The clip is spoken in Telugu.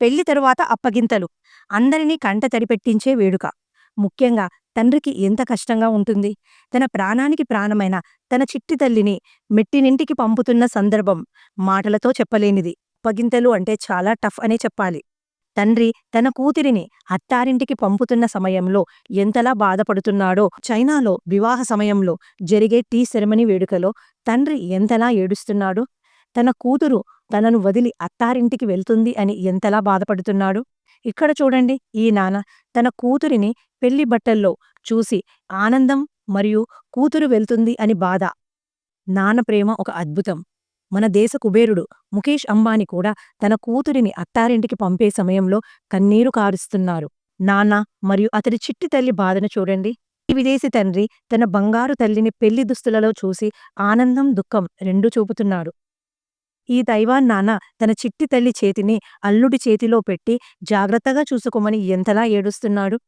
పెళ్ళి తరువాత అప్పగింతలు. అందరినీ కంట తడిపెట్టించే వేడుక. ముఖ్యంగా తండ్రికి ఎంత కష్టంగా ఉంటుంది. తన ప్రాణానికి ప్రాణమైన తన చిట్టి తల్లిని మెట్టినింటికి పంపుతున్న సందర్భం మాటలతో చెప్పలేనిది. అప్పగింతలు అంటే చాలా టఫ్ అనే చెప్పాలి. తండ్రి తన కూతురిని అత్తారింటికి పంపుతున్న సమయంలో ఎంతలా బాధపడుతున్నాడో చైనాలో వివాహ సమయంలో జరిగే టీ సెరమనీ వేడుకలో తండ్రి ఎంతలా ఏడుస్తున్నాడో? తన కూతురు తనను వదిలి అత్తారింటికి వెళ్తుంది అని ఎంతలా బాధపడుతున్నాడు? ఇక్కడ చూడండి ఈ నాన్న తన కూతురిని పెళ్ళి బట్టల్లో చూసి ఆనందం మరియు కూతురు వెళ్తుంది అని బాధ. నాన్న ప్రేమ ఒక అద్భుతం. మన దేశ కుబేరుడు ముఖేష్ అంబానీ కూడా తన కూతురిని అత్తారింటికి పంపే సమయంలో కన్నీరు కారుస్తున్నారు. నాన్న మరియు అతడి చిట్టి తల్లి బాధను చూడండి. ఈ విదేశీ తండ్రి తన బంగారు తల్లిని పెళ్ళి దుస్తులలో చూసి ఆనందం దుఃఖం రెండూ చూపుతున్నాడు. ఈ తైవాన్ నాన్న తన చిట్టి తల్లి చేతిని అల్లుడి చేతిలో పెట్టి జాగ్రత్తగా చూసుకోమని ఎంతలా ఏడుస్తున్నాడు?